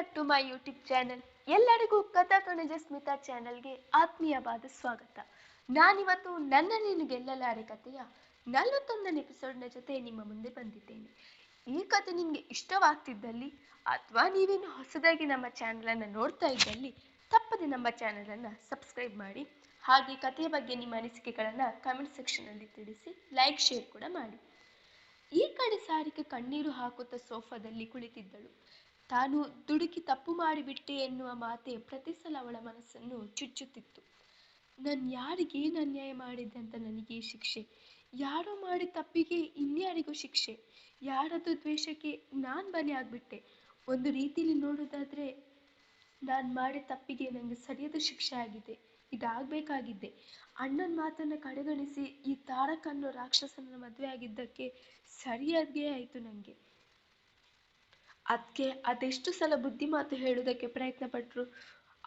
Back to my YouTube channel ಎಲ್ಲರಿಗೂ ಕಥಾ ಕಣಜ ಸ್ಮಿತಾ ಚಾನೆಲ್ಗೆ ಆತ್ಮೀಯವಾದ ಸ್ವಾಗತ. ನಾನಿವತ್ತು ನನ್ನ ನೀನು ಗೆಲ್ಲಲಾರೆ ಕಥೆಯ ನಲವತ್ತೊಂದನೇ ಎಪಿಸೋಡ್ನ ಜೊತೆ ನಿಮ್ಮ ಮುಂದೆ ಬಂದಿದ್ದೇನೆ. ಈ ಕಥೆ ನಿಮಗೆ ಇಷ್ಟವಾಗ್ತಿದ್ದಲ್ಲಿ ಅಥವಾ ನೀವೇನು ಹೊಸದಾಗಿ ನಮ್ಮ ಚಾನಲನ್ನು ನೋಡ್ತಾ ಇದ್ದಲ್ಲಿ, ತಪ್ಪದೆ ನಮ್ಮ ಚಾನಲನ್ನು ಸಬ್ಸ್ಕ್ರೈಬ್ ಮಾಡಿ. ಹಾಗೆ ಕಥೆಯ ಬಗ್ಗೆ ನಿಮ್ಮ ಅನಿಸಿಕೆಗಳನ್ನು ಕಮೆಂಟ್ ಸೆಕ್ಷನಲ್ಲಿ ತಿಳಿಸಿ ಲೈಕ್ ಶೇರ್ ಕೂಡ ಮಾಡಿ. ಈ ಕಡೆ ಸಾರಿಗೆ ಕಣ್ಣೀರು ಹಾಕುತ್ತಾ ಸೋಫಾದಲ್ಲಿ ಕುಳಿತಿದ್ದಳು. ತಾನು ದುಡುಕಿ ತಪ್ಪು ಮಾಡಿಬಿಟ್ಟೆ ಎನ್ನುವ ಮಾತೆ ಪ್ರತಿ ಸಲ ಅವಳ ಮನಸ್ಸನ್ನು ಚುಚ್ಚುತ್ತಿತ್ತು. ನಾನು ಏನು ಅನ್ಯಾಯ ಮಾಡಿದ್ದೆ ಅಂತ ನನಗೆ ಶಿಕ್ಷೆ? ಯಾರೋ ಮಾಡಿದ ತಪ್ಪಿಗೆ ಇನ್ಯಾರಿಗೂ ಶಿಕ್ಷೆ? ಯಾರದ್ದು ದ್ವೇಷಕ್ಕೆ ನಾನು ಬಲಿ ಆಗ್ಬಿಟ್ಟೆ? ಒಂದು ರೀತಿಯಲ್ಲಿ ನೋಡೋದಾದ್ರೆ ನಾನು ಮಾಡಿದ ತಪ್ಪಿಗೆ ನನಗೆ ಸರಿಯಾದ ಶಿಕ್ಷೆ ಆಗಿದೆ. ಇದಾಗಬೇಕಾಗಿದ್ದೆ. ಅಣ್ಣನ ಮಾತನ್ನು ಕಡೆಗಣಿಸಿ ಈ ತಾರಕ್ ಅನ್ನೋ ರಾಕ್ಷಸನ ಮದುವೆ ಆಗಿದ್ದಕ್ಕೆ ಸರಿಯಾಗೇ ಆಯಿತು ನನಗೆ ಅದಕ್ಕೆ ಅದೆಷ್ಟು ಸಲ ಬುದ್ಧಿ ಮಾತು ಹೇಳೋದಕ್ಕೆ ಪ್ರಯತ್ನ ಪಟ್ಟರು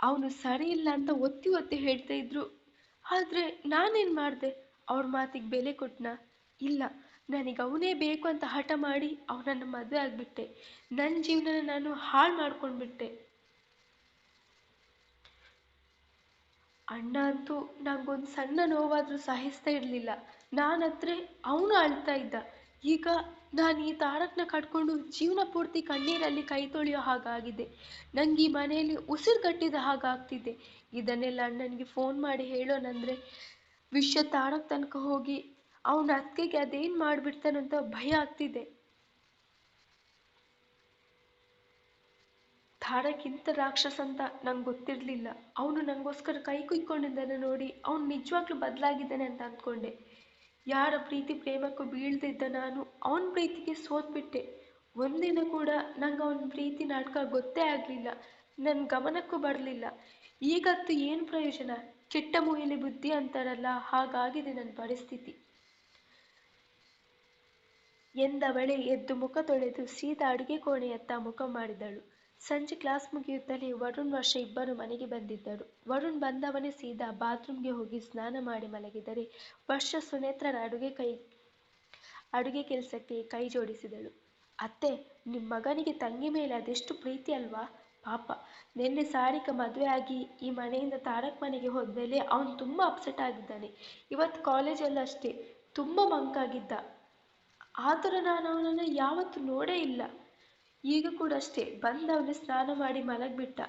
ಅವನು ಸರಿ ಇಲ್ಲ ಅಂತ ಒತ್ತಿ ಒತ್ತಿ ಹೇಳ್ತಾ ಇದ್ರು. ಆದ್ರೆ ನಾನೇನು ಮಾಡಿದೆ? ಅವ್ರ ಮಾತಿಗೆ ಬೆಲೆ ಕೊಟ್ನ? ಇಲ್ಲ. ನನಗೆ ಅವನೇ ಬೇಕು ಅಂತ ಹಠ ಮಾಡಿ ಅವನನ್ನು ಮದುವೆ ಆಗ್ಬಿಟ್ಟೆ. ನನ್ನ ಜೀವನನ ನಾನು ಹಾಳು ಮಾಡ್ಕೊಂಡ್ಬಿಟ್ಟೆ. ಅಣ್ಣ ಅಂತೂ ನಂಗೊಂದು ಸಣ್ಣ ನೋವಾದರೂ ಸಹಿಸ್ತಾ ಇರಲಿಲ್ಲ. ನಾನತ್ರೆ ಅವನು ಅಳ್ತಾ ಇದ್ದ. ಈಗ ನಾನು ಈ ತಾರಕ್ನ ಕಟ್ಕೊಂಡು ಜೀವನ ಪೂರ್ತಿ ಕಣ್ಣೀರಲ್ಲಿ ಕೈ ತೊಳೆಯೋ ಹಾಗಾಗಿದೆ. ನಂಗೆ ಈ ಮನೆಯಲ್ಲಿ ಉಸಿರುಗಟ್ಟಿದ ಹಾಗಾಗ್ತಿದೆ. ಇದನ್ನೆಲ್ಲ ಅಣ್ಣನಿಗೆ ಫೋನ್ ಮಾಡಿ ಹೇಳೋಣಂದ್ರೆ ವಿಷಯ ತಾರಕ್ ತನಕ ಹೋಗಿ ಅವನ ಅತ್ತಿಗೆಗೆ ಅದೇನು ಮಾಡಿಬಿಡ್ತಾನಂತ ಭಯ ಆಗ್ತಿದೆ. ತಾರಕ್ ಇಂಥ ರಾಕ್ಷಸ ಅಂತ ನಂಗೆ ಗೊತ್ತಿರಲಿಲ್ಲ. ಅವನು ನನಗೋಸ್ಕರ ಕೈ ಕುಯ್ಕೊಂಡಿದ್ದಾನೆ ನೋಡಿ ಅವನು ನಿಜವಾಗ್ಲೂ ಬದಲಾಗಿದ್ದಾನೆ ಅಂತ ಅಂದ್ಕೊಂಡೆ. ಯಾರ ಪ್ರೀತಿ ಪ್ರೇಮಕ್ಕೂ ಬೀಳ್ದಿದ್ದ ನಾನು ಅವನ ಪ್ರೀತಿಗೆ ಸೋತ್ಬಿಟ್ಟೆ. ಒಂದಿನ ಕೂಡ ನಂಗೆ ಅವನ ಪ್ರೀತಿ ನಾಟಕ ಗೊತ್ತೇ ಆಗಲಿಲ್ಲ. ನನ್ನ ಗಮನಕ್ಕೂ ಬರಲಿಲ್ಲ. ಈಗಂತೂ ಏನು ಪ್ರಯೋಜನ? ಕೆಟ್ಟ ಮೂಯಲ್ಲಿ ಬುದ್ಧಿ ಅಂತಾರಲ್ಲ, ಹಾಗಾಗಿದೆ ನನ್ನ ಪರಿಸ್ಥಿತಿ. ಎಂದವಳೆ ಎದ್ದು ಮುಖ ತೊಳೆದು ಸೀದಾ ಅಡುಗೆ ಕೋಣೆಯತ್ತ ಮುಖ ಮಾಡಿದಳು. ಸಂಜೆ ಕ್ಲಾಸ್ ಮುಗಿಯುತ್ತಲೇ ವರುಣ್ ವರ್ಷ ಇಬ್ಬರು ಮನೆಗೆ ಬಂದಿದ್ದರು. ವರುಣ್ ಬಂದವನೇ ಸೀದಾ ಬಾತ್ರೂಮ್ಗೆ ಹೋಗಿ ಸ್ನಾನ ಮಾಡಿ ಮಲಗಿದರೆ ವರ್ಷ ಸುನೇತ್ರನ ಅಡುಗೆ ಕೈ, ಅಡುಗೆ ಕೆಲಸಕ್ಕೆ ಕೈ ಜೋಡಿಸಿದಳು. ಅತ್ತೆ ನಿಮ್ಮ ಮಗನಿಗೆ ತಂಗಿ ಮೇಲೆ ಅದೆಷ್ಟು ಪ್ರೀತಿ ಅಲ್ವಾ? ಪಾಪ, ನಿನ್ನೆ ಸಾರಿಕ ಮದುವೆ ಆಗಿ ಈ ಮನೆಯಿಂದ ತಾರಕ್ ಮನೆಗೆ ಹೋದ್ಮೇಲೆ ಅವನು ತುಂಬ ಅಪ್ಸೆಟ್ ಆಗಿದ್ದಾನೆ. ಇವತ್ತು ಕಾಲೇಜಲ್ಲಿ ಅಷ್ಟೇ, ತುಂಬ ಮಂಕಾಗಿದ್ದ ಆದರೂ ನಾನು ಅವನನ್ನು ಯಾವತ್ತೂ ನೋಡೇ ಇಲ್ಲ. ಈಗ ಕೂಡ ಅಷ್ಟೇ. ಬಂದವನು ಸ್ನಾನ ಮಾಡಿ ಮಲಗಿಬಿಟ್ಟ.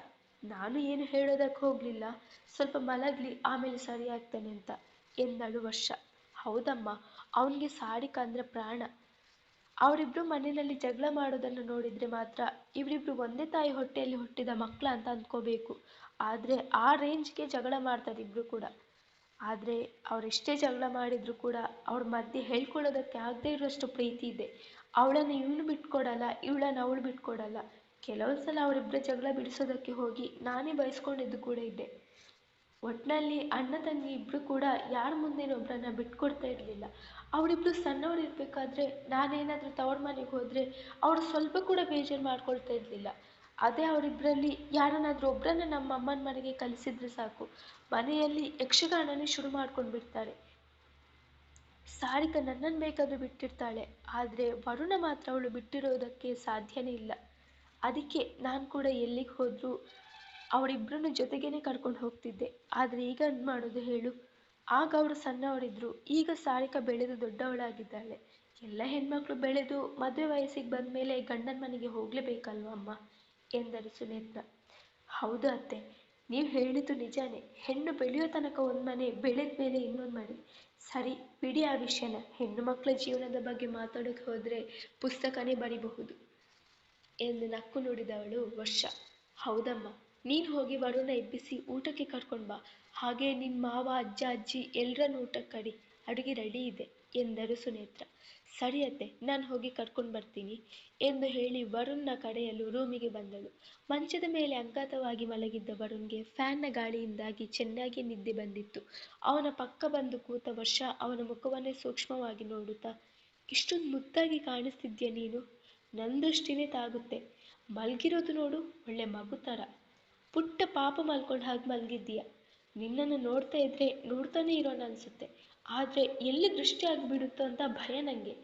ನಾನು ಏನು ಹೇಳೋದಕ್ಕೆ ಹೋಗಲಿಲ್ಲ. ಸ್ವಲ್ಪ ಮಲಗಲಿ, ಆಮೇಲೆ ಸರಿಯಾಗ್ತಾನೆ ಅಂತ ಎಂದಳು ವರ್ಷ. ಹೌದಮ್ಮ, ಅವನಿಗೆ ಸಾಡಿ ಕಂದ್ರೆ ಪ್ರಾಣ. ಅವರಿಬ್ರು ಮನೆಯಲ್ಲಿ ಜಗಳ ಮಾಡೋದನ್ನು ನೋಡಿದರೆ ಮಾತ್ರ ಇವರಿಬ್ರು ಒಂದೇ ತಾಯಿ ಹೊಟ್ಟೆಯಲ್ಲಿ ಹುಟ್ಟಿದ ಮಕ್ಕಳ ಅಂತ ಅಂದ್ಕೋಬೇಕು. ಆದರೆ ಆ ರೇಂಜ್ಗೆ ಜಗಳ ಮಾಡ್ತಾರೆ ಇಬ್ಬರು ಕೂಡ. ಆದರೆ ಅವರೆಷ್ಟೇ ಜಗಳ ಮಾಡಿದ್ರು ಕೂಡ ಅವ್ರ ಮಧ್ಯೆ ಹೇಳ್ಕೊಳ್ಳೋದಕ್ಕೆ ಆಗದೇ ಇರುವಷ್ಟು ಪ್ರೀತಿ ಇದೆ. ಅವಳನ್ನು ಇವನು ಬಿಟ್ಕೊಡಲ್ಲ, ಇವಳನ್ನ ಅವಳು ಬಿಟ್ಕೊಡಲ್ಲ. ಕೆಲವೊಂದು ಸಲ ಅವರಿಬ್ಬರ ಜಗಳ ಬಿಡಿಸೋದಕ್ಕೆ ಹೋಗಿ ನಾನೇ ಬಯಸ್ಕೊಂಡಿದ್ದು ಕೂಡ ಇದ್ದೆ ಒಟ್ಟಿನಲ್ಲಿ ಅಣ್ಣ ತಂಗಿ ಇಬ್ಬರು ಕೂಡ ಯಾರ ಮುಂದೆ ಒಬ್ಬರನ್ನ ಬಿಟ್ಕೊಡ್ತಾ ಇರಲಿಲ್ಲ. ಅವಳಿಬ್ರು ಸಣ್ಣವ್ರು ಇರಬೇಕಾದ್ರೆ ನಾನೇನಾದರೂ ತವ್ರ ಮನೆಗೆ ಹೋದರೆ ಅವ್ರು ಸ್ವಲ್ಪ ಕೂಡ ಬೇಜಾರು ಮಾಡ್ಕೊಳ್ತಾ ಇರಲಿಲ್ಲ. ಅದೇ ಅವರಿಬ್ಬರಲ್ಲಿ ಯಾರನ್ನಾದರೂ ಒಬ್ಬರನ್ನ ನಮ್ಮ ಅಮ್ಮನ ಮನೆಗೆ ಕಲಿಸಿದ್ರೆ ಸಾಕು. ಮನೆಯಲ್ಲಿ ಯಕ್ಷಗಾನನೇ ಶುರು ಮಾಡ್ಕೊಂಡು ಬಿಡ್ತಾರೆ. ಸಾರಿಕ ನನ್ನನ್ನು ಬೇಕಾದರೂ ಬಿಟ್ಟಿರ್ತಾಳೆ. ಆದರೆ ವರುಣ ಮಾತ್ರ ಅವಳು ಬಿಟ್ಟಿರೋದಕ್ಕೆ ಸಾಧ್ಯನೇ ಇಲ್ಲ. ಅದಕ್ಕೆ ನಾನು ಕೂಡ ಎಲ್ಲಿಗೆ ಹೋದರೂ ಅವರಿಬ್ಬರನ್ನು ಜೊತೆಗೇನೆ ಕರ್ಕೊಂಡು ಹೋಗ್ತಿದ್ದೆ. ಆದರೆ ಈಗ ಮಾಡೋದು ಹೇಳು. ಆಗ ಅವರು ಸಣ್ಣವರಿದ್ದರು ಈಗ ಸಾರಿಕ ಬೆಳೆದು ದೊಡ್ಡವಳಾಗಿದ್ದಾಳೆ. ಎಲ್ಲ ಹೆಣ್ಮಕ್ಳು ಬೆಳೆದು ಮದುವೆ ವಯಸ್ಸಿಗೆ ಬಂದ ಮೇಲೆ ಗಂಡನ ಮನೆಗೆ ಹೋಗಲೇಬೇಕಲ್ವ ಅಮ್ಮ? ಎಂದರು ಸುನೇತ್ರ ಹೌದು ಅತ್ತೆ, ನೀವು ಹೇಳಿದ್ದು ನಿಜಾನೇ. ಹೆಣ್ಣು ಬೆಳೆಯೋ ತನಕ ಒಂದು ಮನೆ, ಬೆಳೆದ ಮೇಲೆ ಇನ್ನೊಂದು ಮನೆ. ಸರಿ, ಬಿಡಿ ಆ ವಿಷಯನ. ಹೆಣ್ಣು ಮಕ್ಕಳ ಜೀವನದ ಬಗ್ಗೆ ಮಾತಾಡೋಕೆ ಹೋದರೆ ಪುಸ್ತಕನೇ ಬರಿಬಹುದು ಎಂದು ನಕ್ಕು ನುಡಿದವಳು ವರ್ಷ. ಹೌದಮ್ಮ, ನೀನು ಹೋಗಿ ವರುಣ ಎಬ್ಬಿಸಿ ಊಟಕ್ಕೆ ಕರ್ಕೊಂಡು ಬಾ. ಹಾಗೆ ನಿನ್ನ ಮಾವ, ಅಜ್ಜ, ಅಜ್ಜಿ ಎಲ್ಲರನ್ನು ಊಟಕ್ಕೆ ಕಡಿ ಅಡುಗೆ ರೆಡಿ ಇದೆ ಎಂದರು ಸುನೇತ್ರ ಸರಿಯತ್ತೆ ನಾನು ಹೋಗಿ ಕರ್ಕೊಂಡು ಬರ್ತೀನಿ ಎಂದು ಹೇಳಿ ವರುಣ್ನ ಕಡೆಯಲು ರೂಮಿಗೆ ಬಂದಳು. ಮಂಚದ ಮೇಲೆ ಅಂಗಾತವಾಗಿ ಮಲಗಿದ್ದ ವರುಣ್ಗೆ ಫ್ಯಾನ್ನ ಗಾಳಿಯಿಂದಾಗಿ ಚೆನ್ನಾಗಿ ನಿದ್ದೆ ಬಂದಿತ್ತು. ಅವನ ಪಕ್ಕ ಬಂದು ಕೂತ ವರ್ಷ ಅವನ ಮುಖವನ್ನೇ ಸೂಕ್ಷ್ಮವಾಗಿ ನೋಡುತ್ತಾ, ಇಷ್ಟೊಂದು ಮುದ್ದಾಗಿ ಕಾಣಿಸ್ತಿದ್ಯಾ ನೀನು? ನನ್ನ ದೃಷ್ಟಿನೇ ತಾಗುತ್ತೆ. ಮಲಗಿರೋದು ನೋಡು, ಒಳ್ಳೆ ಮಗು ಥರ ಪುಟ್ಟ ಪಾಪ ಮಲ್ಕೊಂಡು ಹಾಗೆ ಮಲಗಿದ್ದೀಯ? ನಿನ್ನನ್ನು ನೋಡ್ತಾ ಇದ್ರೆ ನೋಡ್ತಾನೆ ಇರೋಣ ಅನಿಸುತ್ತೆ. ಆದರೆ ಎಲ್ಲಿ ದೃಷ್ಟಿ ಆಗಿಬಿಡುತ್ತೋ ಅಂತ ಭಯ ನನಗೆ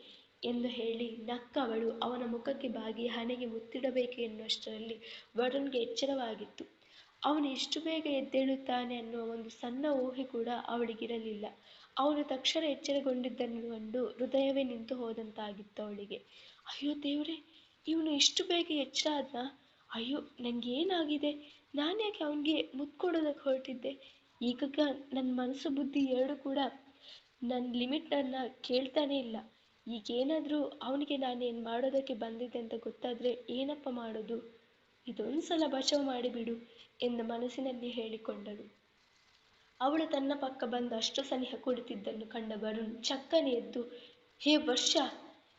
ಎಂದು ಹೇಳಿ ನಕ್ಕವಳು ಅವನ ಮುಖಕ್ಕೆ ಬಾಗಿ ಹಣೆಗೆ ಮುತ್ತಿಡಬೇಕು ಎನ್ನುವಷ್ಟರಲ್ಲಿ ವರುಣ್ಗೆ ಎಚ್ಚರವಾಗಿತ್ತು. ಅವನು ಎಷ್ಟು ಬೇಗ ಎದ್ದೇಳುತ್ತಾನೆ ಅನ್ನುವ ಒಂದು ಸಣ್ಣ ಊಹೆ ಕೂಡ ಅವಳಿಗಿರಲಿಲ್ಲ. ಅವನು ತಕ್ಷಣ ಎಚ್ಚರಗೊಂಡಿದ್ದನ್ನು ಕಂಡು ಹೃದಯವೇ ನಿಂತು ಹೋದಂತಾಗಿತ್ತು ಅವಳಿಗೆ. ಅಯ್ಯೋ ದೇವರೇ, ಇವನು ಇಷ್ಟು ಬೇಗ ಎಚ್ಚರ ಆದ್ನ? ಅಯ್ಯೋ ನನಗೆ ಏನಾಗಿದೆ ನಾನ್ಯಾಕೆ ಅವನಿಗೆ ಮುತ್ತು ಕೊಡೋದಕ್ಕೆ ಹೊರಟಿದ್ದೆ? ಈಗ ನನ್ನ ಮನಸ್ಸು ಬುದ್ಧಿ ಎರಡು ಕೂಡ ನನ್ನ ಲಿಮಿಟನ್ನು ಕೇಳ್ತಾನೆ ಇಲ್ಲ. ಈಗೇನಾದರೂ ಅವನಿಗೆ ನಾನೇನು ಮಾಡೋದಕ್ಕೆ ಬಂದಿದ್ದೆ ಅಂತ ಗೊತ್ತಾದರೆ ಏನಪ್ಪ ಮಾಡೋದು? ಇದೊಂದು ಸಲ ಬಚಾವ್ ಮಾಡಿಬಿಡು ಎಂದು ಮನಸ್ಸಿನಲ್ಲಿ ಹೇಳಿಕೊಂಡಳು ಅವಳು ತನ್ನ ಪಕ್ಕ ಬಂದು ಅಷ್ಟು ಸನಿಹ ಕುಳಿತಿದ್ದನ್ನು ಕಂಡ ವರುಣ್ ಚಕ್ಕನೆ ಎದ್ದು, ಹೇ ವರ್ಷ,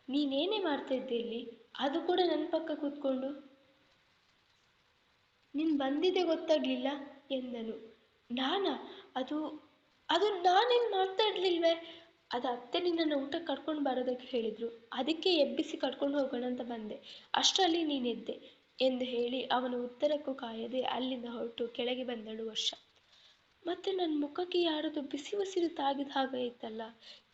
ನೀನೇನೇ ಮಾಡ್ತಾ ಇದ್ದೆ ಇಲ್ಲಿ? ಅದು ಕೂಡ ನನ್ನ ಪಕ್ಕ ಕೂತ್ಕೊಂಡು? ನೀನು ಬಂದಿದ್ದೆ ಗೊತ್ತಾಗ್ಲಿಲ್ಲ? ಎಂದನು. ನಾನಾ? ಅದು ಅದು ನಾನೇನು ಮಾಡ್ತಾ ಇರಲಿಲ್ವೇ? ಅದು ಅತ್ತೆ ನಿನ್ನನ್ನು ಊಟಕ್ಕೆ ಕರ್ಕೊಂಡು ಬರೋದಕ್ಕೆ ಹೇಳಿದ್ರು. ಅದಕ್ಕೆ ಎಬ್ಬಿಸಿ ಕರ್ಕೊಂಡು ಹೋಗೋಣ ಅಂತ ಬಂದೆ. ಅಷ್ಟರಲ್ಲಿ ನೀನೆದ್ದೆ ಎಂದು ಹೇಳಿ ಅವನ ಉತ್ತರಕ್ಕೂ ಕಾಯದೆ ಅಲ್ಲಿಂದ ಹೊರಟು ಕೆಳಗೆ ಬಂದಳು ವರ್ಷ. ಮತ್ತೆ ನನ್ನ ಮುಖಕ್ಕೆ ಯಾರದು ಬಿಸಿ ಉಸಿರು ತಾಗಿದ ಹಾಗೆ ಇತ್ತಲ್ಲ.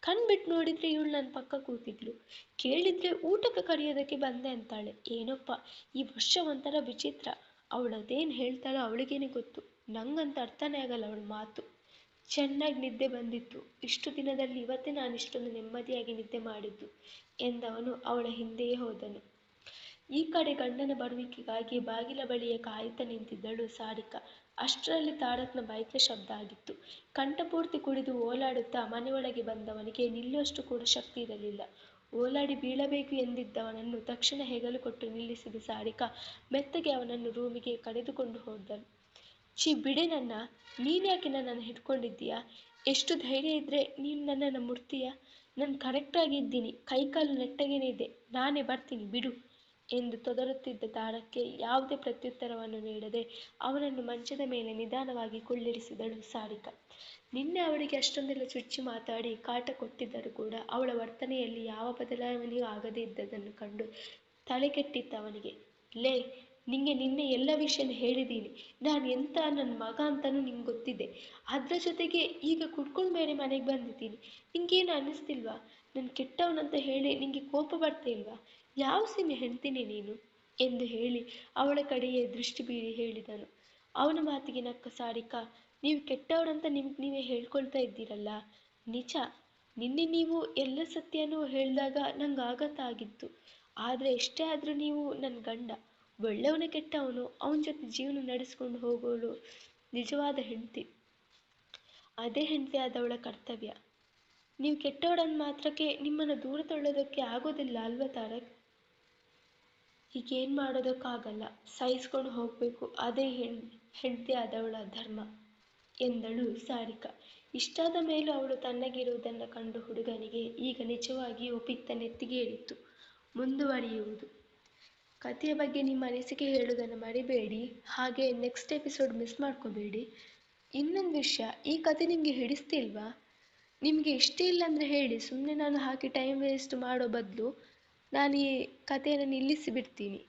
ಕಣ್ಬಿಟ್ಟು ನೋಡಿದ್ರೆ ಇವಳು ನನ್ನ ಪಕ್ಕ ಕೂತಿದ್ಲು. ಕೇಳಿದ್ರೆ ಊಟಕ್ಕೆ ಕರೆಯೋದಕ್ಕೆ ಬಂದೆ ಅಂತಾಳೆ. ಏನಪ್ಪ, ಈ ವರ್ಷ ಒಂಥರ ವಿಚಿತ್ರ. ಅವಳು ಅದೇನು ಹೇಳ್ತಾಳೋ ಅವಳಿಗೇನೆ ಗೊತ್ತು. ನಂಗಂತ ಅರ್ಥನೇ ಆಗಲ್ಲ ಅವಳ ಮಾತು. ಚೆನ್ನಾಗಿ ನಿದ್ದೆ ಬಂದಿತ್ತು. ಇಷ್ಟು ದಿನದಲ್ಲಿ ಇವತ್ತೇ ನಾನು ಇಷ್ಟೊಂದು ನೆಮ್ಮದಿಯಾಗಿ ನಿದ್ದೆ ಮಾಡಿದ್ದು ಎಂದವನು ಅವಳ ಹಿಂದೆಯೇ ಹೋದನು. ಈ ಕಡೆ ಗಂಡನ ಬರುವಿಕೆಗಾಗಿ ಬಾಗಿಲ ಬಳಿಯೇ ಕಾಯುತ್ತಾ ನಿಂತಿದ್ದಳು ಸಾರಿಕಾ. ಅಷ್ಟರಲ್ಲಿ ತಾರಕ್ನ ಬೈಕ್ನ ಶಬ್ದ ಆಗಿತ್ತು. ಕಂಠಪೂರ್ತಿ ಕುಡಿದು ಓಲಾಡುತ್ತಾ ಮನೆಯೊಳಗೆ ಬಂದವನಿಗೆ ನಿಲ್ಲುವಷ್ಟು ಕೂಡ ಶಕ್ತಿ ಇರಲಿಲ್ಲ. ಓಲಾಡಿ ಬೀಳಬೇಕು ಎಂದಿದ್ದವನನ್ನು ತಕ್ಷಣ ಹೆಗಲು ಕೊಟ್ಟು ನಿಲ್ಲಿಸಿದ ಸಾರಿಕಾ ಮೆತ್ತಗೆ ಅವನನ್ನು ರೂಮಿಗೆ ಕರೆದುಕೊಂಡು ಹೋದಳು ಛೀ, ಬಿಡೆ ನನ್ನ. ನೀನ್ಯಾಕೆ ನನ್ನನ್ನು ಹಿಡ್ಕೊಂಡಿದ್ದೀಯ? ಎಷ್ಟು ಧೈರ್ಯ ಇದ್ರೆ ನೀನು ನನ್ನನ್ನು ಮೂರ್ತಿಯ ನಾನು ಕರೆಕ್ಟಾಗಿ ಇದ್ದೀನಿ ಕೈಕಾಲು ನೆಟ್ಟಗೇನೆ ಇದೆ. ನಾನೇ ಬರ್ತೀನಿ, ಬಿಡು ಎಂದು ತೊದರುತ್ತಿದ್ದ ತಾಣಕ್ಕೆ ಯಾವುದೇ ಪ್ರತ್ಯುತ್ತರವನ್ನು ನೀಡದೆ ಅವನನ್ನು ಮಂಚದ ಮೇಲೆ ನಿಧಾನವಾಗಿ ಕುಳ್ಳಿರಿಸಿದಳು ಸಾರಿಕಾ. ನಿನ್ನೆ ಅವಳಿಗೆ ಅಷ್ಟೊಂದೆಲ್ಲ ಚುಚ್ಚಿ ಮಾತಾಡಿ ಕಾಟ ಕೊಟ್ಟಿದ್ದರೂ ಕೂಡ ಅವಳ ವರ್ತನೆಯಲ್ಲಿ ಯಾವ ಬದಲಾವಣೆಯೂ ಆಗದೇ ಇದ್ದದನ್ನು ಕಂಡು ತಲೆ ಕೆಟ್ಟಿತ್ತು ಅವನಿಗೆ. ಲೇ ನಿಂಗೆ ನಿನ್ನೆ ಎಲ್ಲ ವಿಷಯ ಹೇಳಿದ್ದೀನಿ. ನಾನು ಎಂತ ನನ್ನ ಮಗ ಅಂತಲೂ ನಿಂಗೆ ಗೊತ್ತಿದೆ. ಅದರ ಜೊತೆಗೆ ಈಗ ಕುಡ್ಕೊಂಡು ಬೇರೆ ಮನೆಗೆ ಬಂದಿದ್ದೀನಿ. ನಿಂಗೇನು ಅನ್ನಿಸ್ತಿಲ್ವಾ? ನಾನು ಕೆಟ್ಟವನಂತ ಹೇಳಿ ನಿಂಗೆ ಕೋಪ ಬರ್ತಾ ಇಲ್ವಾ? ಯಾವ ಸಿಮೆ ಹೆಣ್ತೀನಿ ನೀನು? ಎಂದು ಹೇಳಿ ಅವಳ ಕಡೆಯೇ ದೃಷ್ಟಿ ಬೀರಿ ಹೇಳಿದನು. ಅವನ ಮಾತಿಗೆ ನಕ್ಕ ಸಾರಿಕಾ, ನೀವು ಕೆಟ್ಟವರಂತ ನಿಮ್ಗೆ ನೀವೇ ಹೇಳ್ಕೊಳ್ತಾ ಇದ್ದೀರಲ್ಲ? ನಿಜ, ನಿನ್ನೆ ನೀವು ಎಲ್ಲ ಸತ್ಯನೂ ಹೇಳಿದಾಗ ನಂಗೆ ಆಘಾತ ಆಗಿತ್ತು. ಆದರೆ ಎಷ್ಟೇ ಆದರೂ ನೀವು ನನ್ನ ಗಂಡ. ಒಳ್ಳೆಯವನ ಕೆಟ್ಟವನು, ಅವನ ಜೊತೆ ಜೀವನ ನಡೆಸ್ಕೊಂಡು ಹೋಗೋಳು ನಿಜವಾದ ಹೆಂಡತಿ. ಅದೇ ಹೆಂಡತಿ ಆದವಳ ಕರ್ತವ್ಯ. ನೀವು ಕೆಟ್ಟವಳನ್ನ ಮಾತ್ರಕ್ಕೆ ನಿಮ್ಮನ್ನು ದೂರ ತಳ್ಳೋದಕ್ಕೆ ಆಗೋದಿಲ್ಲ ಅಲ್ವಾ ತಾರಕ್? ಈಗೇನು ಮಾಡೋದಕ್ಕಾಗಲ್ಲ, ಸಹಿಸ್ಕೊಂಡು ಹೋಗಬೇಕು. ಅದೇ ಹೆಣ್, ಹೆಂಡತಿ ಆದವಳ ಧರ್ಮ. ಎಂದಳು ಸಾರಿಕಾ. ಇಷ್ಟಾದ ಮೇಲೂ ಅವಳು ತನ್ನಗಿರುವುದನ್ನು ಕಂಡು ಹುಡುಗನಿಗೆ ಈಗ ನಿಜವಾಗಿಯೂ ಪಿತ್ತ ನೆತ್ತಿಗೇರಿತ್ತು ಮುಂದುವರಿಯುವುದು. ಕಥೆಯ ಬಗ್ಗೆ ನಿಮ್ಮ ಅನಿಸಿಕೆ ಹೇಳುವುದನ್ನು ಮರಿಬೇಡಿ. ಹಾಗೆ ನೆಕ್ಸ್ಟ್ ಎಪಿಸೋಡ್ ಮಿಸ್ ಮಾಡ್ಕೋಬೇಡಿ. ಇನ್ನೊಂದು ವಿಷಯ, ಈ ಕತೆ ನಿಮಗೆ ಹಿಡಿಸ್ತಿಲ್ವಾ? ನಿಮಗೆ ಇಷ್ಟ ಇಲ್ಲ ಅಂದರೆ ಹೇಳಿ ಸುಮ್ಮನೆ ನಾನು ಹಾಕಿ ಟೈಮ್ ವೇಸ್ಟ್ ಮಾಡೋ ಬದಲು ನಾನು ಈ ಕಥೆಯನ್ನು ನಿಲ್ಲಿಸಿ ಬಿಡ್ತೀನಿ.